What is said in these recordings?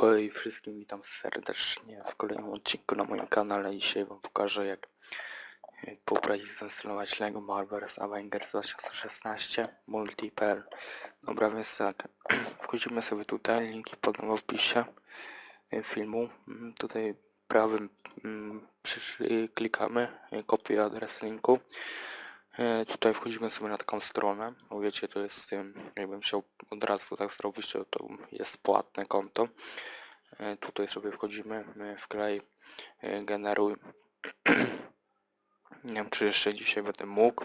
Hej wszystkim, witam serdecznie w kolejnym odcinku na moim kanale. Dzisiaj wam pokażę jak poprawić zainstalować LEGO Marvel's Avengers 2016 Multiplayer. Dobra, więc tak, wchodzimy sobie tutaj, linki podam w opisie filmu. Mm, Tutaj prawym mm, klikamy, kopiuję adres linku. E, Tutaj wchodzimy sobie na taką stronę. Bo wiecie, to jest z tym, jakbym chciał od razu tak zrobić, to, to jest płatne konto. E, Tutaj sobie wchodzimy, e, wklej, generuj. Nie wiem, czy jeszcze dzisiaj będę mógł.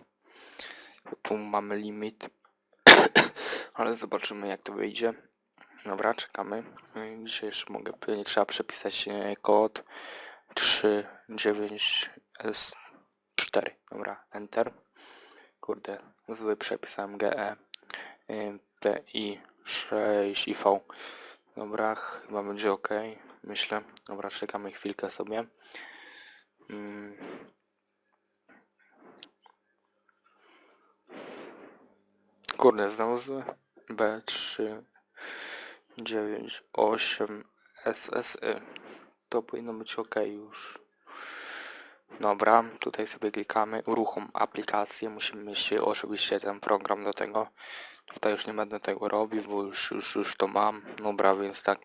Tu mamy limit. Ale zobaczymy jak to wyjdzie. Dobra, czekamy. E, Dzisiaj jeszcze mogę, trzeba przepisać kod 39S4. Dobra, enter. Kurde, zły przepisałem GE. PI 6IV. Dobra, chyba będzie ok. Myślę. Dobra, czekamy chwilkę sobie. Mm. Kurde, znowu zły. B3 9 8 SSY. To powinno być ok już. Dobra, tutaj sobie klikamy uruchom aplikację. Musimy mieć oczywiście ten program do tego. Tutaj już nie będę tego robił, bo już, już, już to mam. Dobra, więc tak.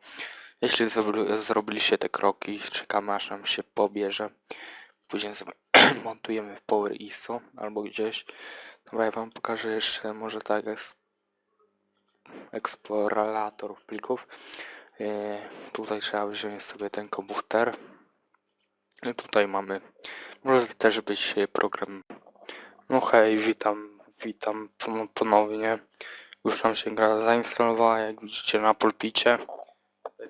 Jeśli zrobili- zrobiliście te kroki, czekamy aż nam się pobierze. Później sobie montujemy w Power ISO albo gdzieś. Dobra, ja wam pokażę jeszcze może tak eks eksplorator plików. E, tutaj trzeba wziąć sobie ten komputer. Tutaj mamy, może też być program. No hej, witam, witam pon- ponownie. Już nam się gra zainstalowała, jak widzicie na pulpicie.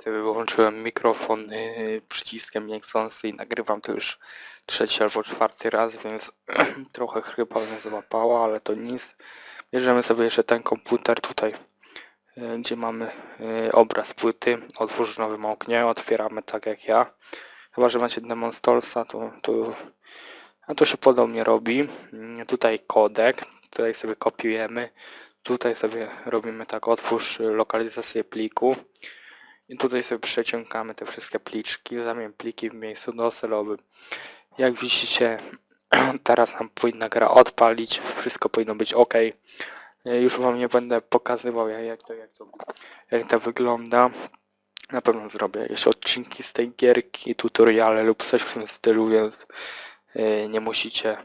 Ja wyłączyłem mikrofon yy, przyciskiem niechcący i nagrywam to już trzeci albo czwarty raz, więc trochę chyba mnie złapało, ale to nic. Bierzemy sobie jeszcze ten komputer tutaj, yy, gdzie mamy yy, obraz płyty. Otwórz w nowym oknie, otwieramy tak jak ja. Chyba, że macie Demon Stolsa, to, to, a to się podobnie robi. Mm, Tutaj kodek, tutaj sobie kopiujemy. Tutaj sobie robimy tak, otwórz lokalizację pliku. I tutaj sobie przeciągamy te wszystkie pliczki, zamień pliki w miejscu docelowym. Jak widzicie, teraz nam powinna gra odpalić, wszystko powinno być ok. Już wam nie będę pokazywał jak, to, jak, to, jak to wygląda. Na pewno zrobię jakieś odcinki z tej gierki, tutoriale lub coś w tym stylu, więc yy, nie musicie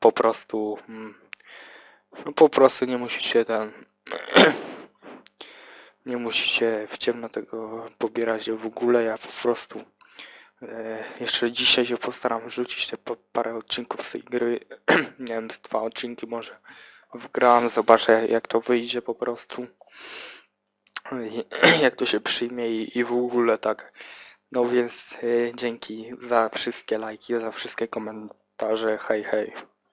po prostu mm, no po prostu nie musicie ten nie musicie w ciemno tego pobierać w ogóle, ja po prostu e, jeszcze dzisiaj się postaram rzucić te pa- parę odcinków z tej gry, nie wiem, dwa odcinki może wgram, zobaczę jak to wyjdzie po prostu, jak to się przyjmie i, i w ogóle tak. No więc e, dzięki za wszystkie lajki, za wszystkie komentarze, hej hej.